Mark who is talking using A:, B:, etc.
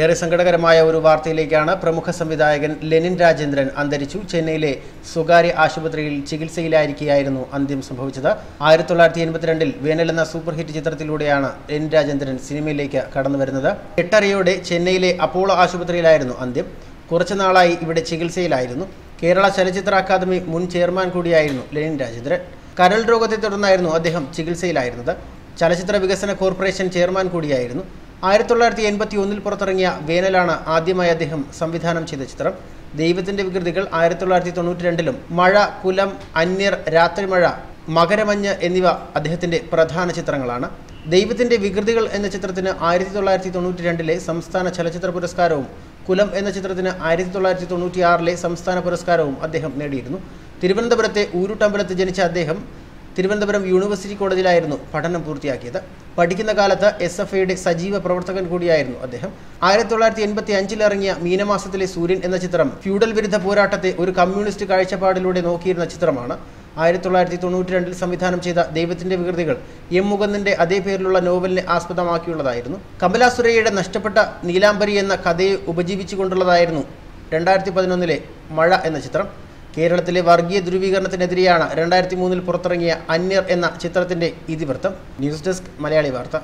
A: ഏറെ സങ്കടകരമായ ഒരു വാർത്തയിലേക്കാണ് പ്രമുഖ സംവിധായകൻ ലെനിൻ രാജേന്ദ്രൻ അന്തരിച്ചു. ചെന്നൈയിലെ സ്വകാര്യ ആശുപത്രിയിൽ ചികിത്സയിലായിരിക്കെയായിരുന്നു അന്ത്യം സംഭവിച്ചത്. ആയിരത്തി തൊള്ളായിരത്തി എൺപത്തിരണ്ടിൽ വേനൽ എന്ന സൂപ്പർ ഹിറ്റ് ചിത്രത്തിലൂടെയാണ് ലെനിൻ രാജേന്ദ്രൻ സിനിമയിലേക്ക് കടന്നു വരുന്നത് എട്ടരയോടെ ചെന്നൈയിലെ അപ്പോളോ ആശുപത്രിയിലായിരുന്നു അന്ത്യം. കുറച്ചു നാളായി ഇവിടെ ചികിത്സയിലായിരുന്നു. കേരള ചലച്ചിത്ര അക്കാദമി മുൻ ചെയർമാൻ കൂടിയായിരുന്നു ലെനിൻ രാജേന്ദ്രൻ. കരൾ രോഗത്തെ തുടർന്നായിരുന്നു അദ്ദേഹം ചികിത്സയിലായിരുന്നത്. ചലച്ചിത്ര വികസന കോർപ്പറേഷൻ ചെയർമാൻ കൂടിയായിരുന്നു. ആയിരത്തി തൊള്ളായിരത്തി എൺപത്തി ഒന്നിൽ പുറത്തിറങ്ങിയ വേനലാണ് ആദ്യമായി അദ്ദേഹം സംവിധാനം ചെയ്ത ചിത്രം. ദൈവത്തിന്റെ വികൃതികൾ ആയിരത്തി തൊള്ളായിരത്തി തൊണ്ണൂറ്റി രണ്ടിലും മഴ കുലം അന്യർ രാത്രിമഴ മകരമഞ്ഞ് എന്നിവ അദ്ദേഹത്തിന്റെ പ്രധാന ചിത്രങ്ങളാണ്. ദൈവത്തിന്റെ വികൃതികൾ എന്ന ചിത്രത്തിന് ആയിരത്തി തൊള്ളായിരത്തി തൊണ്ണൂറ്റി രണ്ടിലെ സംസ്ഥാന ചലച്ചിത്ര പുരസ്കാരവും കുലം എന്ന ചിത്രത്തിന് ആയിരത്തി തൊള്ളായിരത്തി തൊണ്ണൂറ്റിയാറിലെ സംസ്ഥാന പുരസ്കാരവും അദ്ദേഹം നേടിയിരുന്നു. തിരുവനന്തപുരത്തെ ഊരുട്ടമ്പലത്ത് ജനിച്ച അദ്ദേഹം തിരുവനന്തപുരം യൂണിവേഴ്സിറ്റി കോളേജിലായിരുന്നു പഠനം പൂർത്തിയാക്കിയത്. പഠിക്കുന്ന കാലത്ത് എസ് എഫ് ഐയുടെ സജീവ പ്രവർത്തകൻ കൂടിയായിരുന്നു അദ്ദേഹം. ആയിരത്തി തൊള്ളായിരത്തി എൺപത്തി അഞ്ചിൽ ഇറങ്ങിയ മീനമാസത്തിലെ സൂര്യൻ എന്ന ചിത്രം ഫ്യൂഡൽ വിരുദ്ധ പോരാട്ടത്തെ ഒരു കമ്മ്യൂണിസ്റ്റ് കാഴ്ചപ്പാടിലൂടെ നോക്കിയിരുന്ന ചിത്രമാണ്. ആയിരത്തി തൊള്ളായിരത്തി തൊണ്ണൂറ്റി രണ്ടിൽ സംവിധാനം ചെയ്ത ദൈവത്തിന്റെ വികൃതികൾ എം മുകുന്ദന്റെ അതേ പേരിലുള്ള നോവലിനെ ആസ്പദമാക്കിയുള്ളതായിരുന്നു. കമലാ സുരയ്യയുടെ നഷ്ടപ്പെട്ട നീലാംബരി എന്ന കഥയെ ഉപജീവിച്ചുകൊണ്ടുള്ളതായിരുന്നു രണ്ടായിരത്തി പതിനൊന്നിലെ മഴ എന്ന ചിത്രം. കേരളത്തിലെ വർഗീയ ധ്രുവീകരണത്തിനെതിരെയാണ് രണ്ടായിരത്തി മൂന്നിൽ പുറത്തിറങ്ങിയ അന്യർ എന്ന ചിത്രത്തിന്റെ ഇതിവൃത്തം. ന്യൂസ് ഡെസ്ക് മലയാളി വാർത്ത.